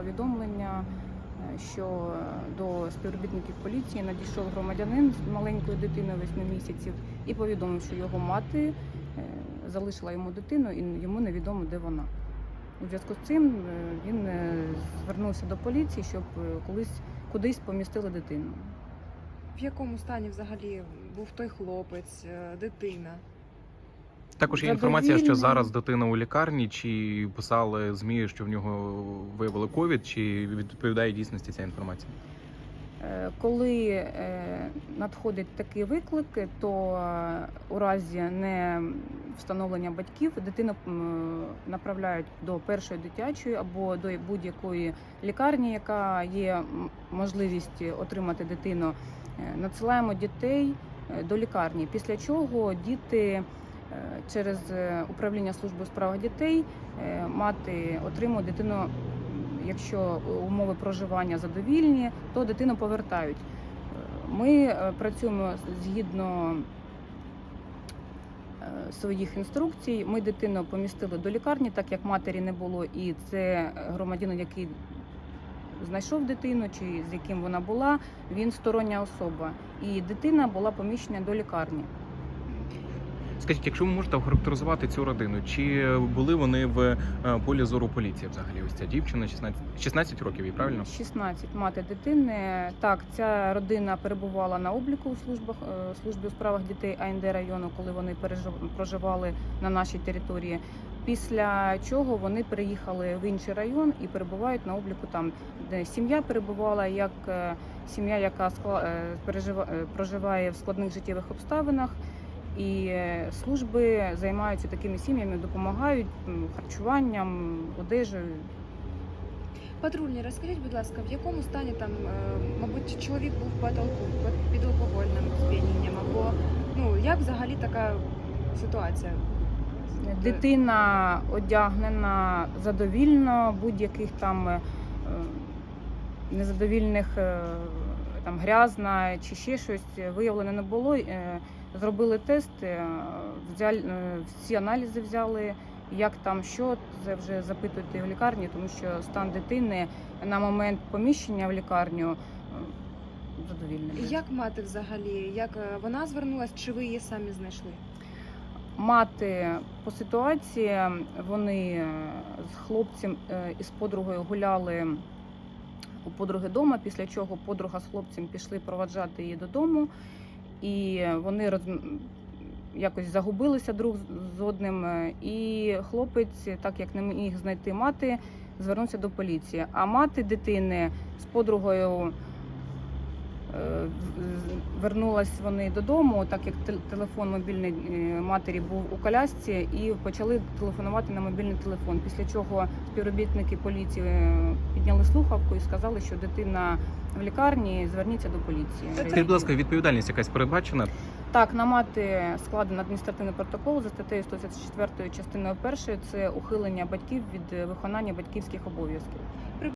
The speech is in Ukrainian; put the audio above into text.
Повідомлення, е, що до співробітників поліції надійшов громадянин з маленькою дитиною 8 місяців і повідомив, що його мати е, залишила йому дитину і йому невідомо, де вона. У зв'язку з цим е, він звернувся до поліції, щоб колись кудись помістили дитину. В якому стані взагалі був той хлопець, дитина? Також є інформація, що зараз дитина у лікарні, чи писали змі, що в нього виявили ковід, чи відповідає дійсності ця інформація? Е, Коли е, надходить такий виклик, то е, у разі не встановлення батьків дитину направляють до першої дитячої або до будь-якої лікарні, яка є можливість отримати дитину. Надсилаємо дітей до лікарні, після чого діти через е, управління служби у справах дітей е, мати отримує дитину якщо умови проживання задовільні, то дитину повертають. Е, Ми е, працюємо згідно е, своїх інструкцій. Ми дитину помістили до лікарні, так як матері не було, і це громадянин, який знайшов дитину, чи з яким вона була, він стороння особа. І дитина була поміщена до лікарні. Скажіть, якщо ви можете охарактеризувати цю родину, чи були вони в е, полі зору поліції взагалі? Ось ця дівчина 16, 16 років, їй правильно? 16 мати дитини. Так, ця родина перебувала на обліку у службах е, службі у справах дітей АНД району, коли вони проживали на нашій території. Після чого вони переїхали в інший район і перебувають на обліку там, де сім'я перебувала як е, сім'я, яка проживає в складних життєвих обставинах. І служби займаються такими сім'ями, допомагають харчуванням, одежею. Патрульні, розкажіть, будь ласка, в якому стані там, е, мабуть, чоловік був під, алко- під алкогольним сп'янінням, або ну як взагалі така ситуація? Дитина одягнена задовільно, будь-яких там е, незадовільних е, там грязна чи ще щось виявлено не було. Е, Зробили тест, е, взяли, е, всі аналізи взяли. Як там що, це вже запитуйте в лікарні, тому що стан дитини на момент поміщення в лікарню е, задовільний. Як мати взагалі? Як е, вона звернулась, чи ви її самі знайшли? мати по ситуації. Вони е, з хлопцем е, і з подругою гуляли у подруги дома, після чого подруга з хлопцем пішли проваджати її додому, і вони роз... якось загубилися друг з одним. І хлопець, так як не міг знайти мати, звернувся до поліції. А мати дитини з подругою. В- Вернулась вони додому, так як телефон мобільний е, матері був у колясці, і почали телефонувати на мобільний телефон. Після чого співробітники поліції е, підняли слухавку і сказали, що дитина в лікарні, зверніться до поліції. Скажіть, будь ласка, відповідальність якась передбачена? Так, на мати складено адміністративний протокол за статтею 134 частиною 1 – це ухилення батьків від е, виконання батьківських обов'язків.